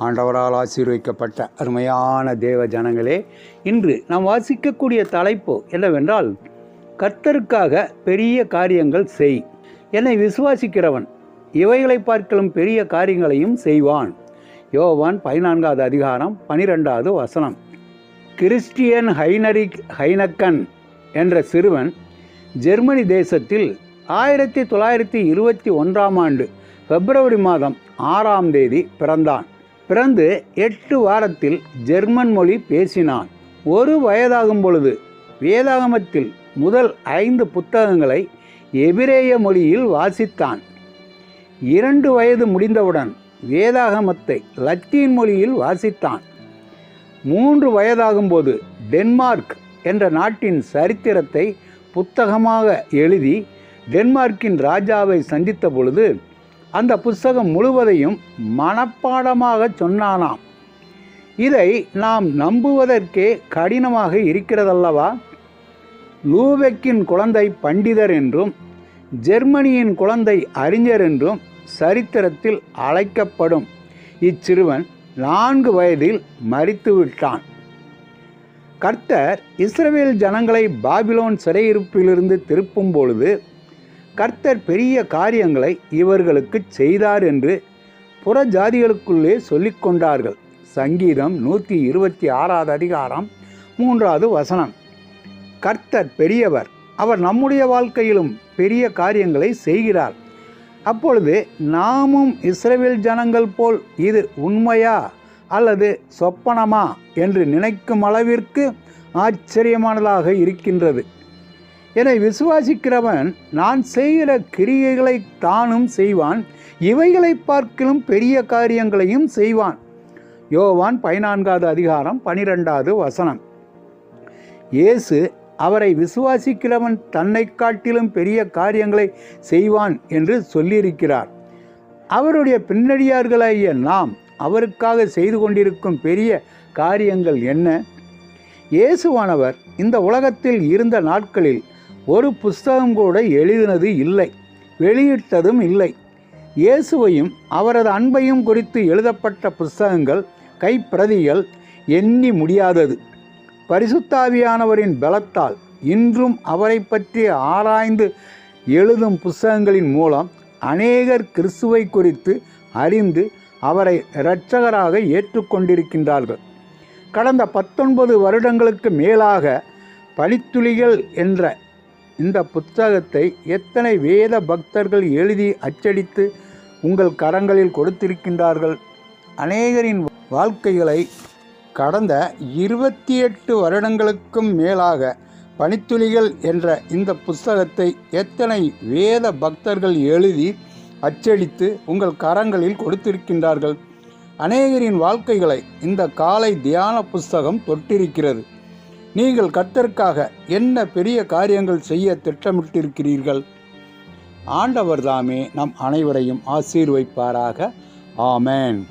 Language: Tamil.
ஆண்டவரால் ஆசீர்வைக்கப்பட்ட அருமையான தேவ ஜனங்களே இன்று நாம் வாசிக்கக்கூடிய தலைப்பு என்னவென்றால் கர்த்தருக்காக பெரிய காரியங்கள் செய். என்னை விசுவாசிக்கிறவன் இவைகளை பார்க்கலும் பெரிய காரியங்களையும் செய்வான். யோவான் பதினான்காவது அதிகாரம் பனிரெண்டாவது வசனம். கிறிஸ்டியன் ஹைனரிக் ஹைனக்கன் என்ற சிறுவன் ஜெர்மனி தேசத்தில் ஆயிரத்தி தொள்ளாயிரத்தி இருபத்தி ஒன்றாம் ஆண்டு பிப்ரவரி மாதம் ஆறாம் தேதி பிறந்தான். பிறந்து எட்டு வாரத்தில் ஜெர்மன் மொழி பேசினான். ஒரு வயதாகும் பொழுது வேதாகமத்தில் முதல் ஐந்து புத்தகங்களை எபிரேய மொழியில் வாசித்தான். இரண்டு வயது முடிந்தவுடன் வேதாகமத்தை லத்தீன் மொழியில் வாசித்தான். மூன்று வயதாகும்போது டென்மார்க் என்ற நாட்டின் சரித்திரத்தை புத்தகமாக எழுதி டென்மார்க்கின் ராஜாவை சந்தித்த பொழுது அந்த புஸ்தகம் முழுவதையும் மனப்பாடமாக சொன்னானாம். இதை நாம் நம்புவதற்கே கடினமாக இருக்கிறதல்லவா? லூபெக்கின் குழந்தை பண்டிதர் என்றும் ஜெர்மனியின் குழந்தை அறிஞர் என்றும் சரித்திரத்தில் அழைக்கப்படும். இச்சிறுவன் நான்கு வயதில் மறித்துவிட்டான் கர்த்தர் இஸ்ரவேல் ஜனங்களை பாபிலோன் சிறையிருப்பிலிருந்து திருப்பும் பொழுது கர்த்தர் பெரிய காரியங்களை இவர்களுக்கு செய்தார் என்று புற ஜாதிகளுக்குள்ளே சொல்லிக் கொண்டார்கள். சங்கீதம் நூற்றி இருபத்தி ஆறாவது அதிகாரம் மூன்றாவது வசனம். கர்த்தர் பெரியவர் அவர் நம்முடைய வாழ்க்கையிலும் பெரிய காரியங்களை செய்கிறார். அப்பொழுது நாமும் இஸ்ரேல் ஜனங்கள் போல் இது உண்மையா அல்லது சொப்பனமா என்று நினைக்கும் அளவிற்கு ஆச்சரியமானதாக இருக்கின்றது. என்னை விசுவாசிக்கிறவன் நான் செய்கிற கிரியைகளை தானும் செய்வான் இவைகளை பார்க்கிலும் பெரிய காரியங்களையும் செய்வான். யோவான் பதினான்காவது அதிகாரம் பனிரெண்டாவது வசனம். இயேசு அவரை விசுவாசிக்கிறவன் தன்னை காட்டிலும் பெரிய காரியங்களை செய்வான் என்று சொல்லியிருக்கிறார். அவருடைய பின்னடியார்களாகிய நாம் அவருக்காக செய்து கொண்டிருக்கும் பெரிய காரியங்கள் என்ன? இயேசுவானவர் இந்த உலகத்தில் இருந்த நாட்களில் ஒரு புஸ்தகம் கூட எழுதினது இல்லை வெளியிட்டதும் இல்லை. இயேசுவையும் அவரது அன்பையும் குறித்து எழுதப்பட்ட புஸ்தகங்கள் கைப்பிரதிகள் எண்ணி முடியாதது. பரிசுத்தாவியானவரின் பலத்தால் இன்றும் அவரை பற்றி ஆராய்ந்து எழுதும் புஸ்தகங்களின் மூலம் அநேகர் கிறிஸ்துவை குறித்து அறிந்து அவரை இரட்சகராக ஏற்றுக்கொண்டிருக்கின்றார்கள். கடந்த பத்தொன்பது வருடங்களுக்கு மேலாக பனித்துளிகள் என்ற இந்த புத்தகத்தை எத்தனை வேத பக்தர்கள் எழுதி அச்சடித்து உங்கள் கரங்களில் கொடுத்திருக்கின்றார்கள்? அநேகரின் வாழ்க்கைகளை கடந்த இருபத்தி எட்டு வருடங்களுக்கும் மேலாக பனித்துளிகள் என்ற இந்த புஸ்தகத்தை எத்தனை வேத பக்தர்கள் எழுதி அச்சடித்து உங்கள் கரங்களில் கொடுத்திருக்கின்றார்கள்? அநேகரின் வாழ்க்கைகளை இந்த காலை தியான புஸ்தகம் தொட்டிருக்கிறது. நீங்கள் கர்த்தருக்காக என்ன பெரிய காரியங்கள் செய்ய திட்டமிட்டிருக்கிறீர்கள்? ஆண்டவர் தாமே நம் அனைவரையும் ஆசீர்வைப்பாராக ஆமேன்.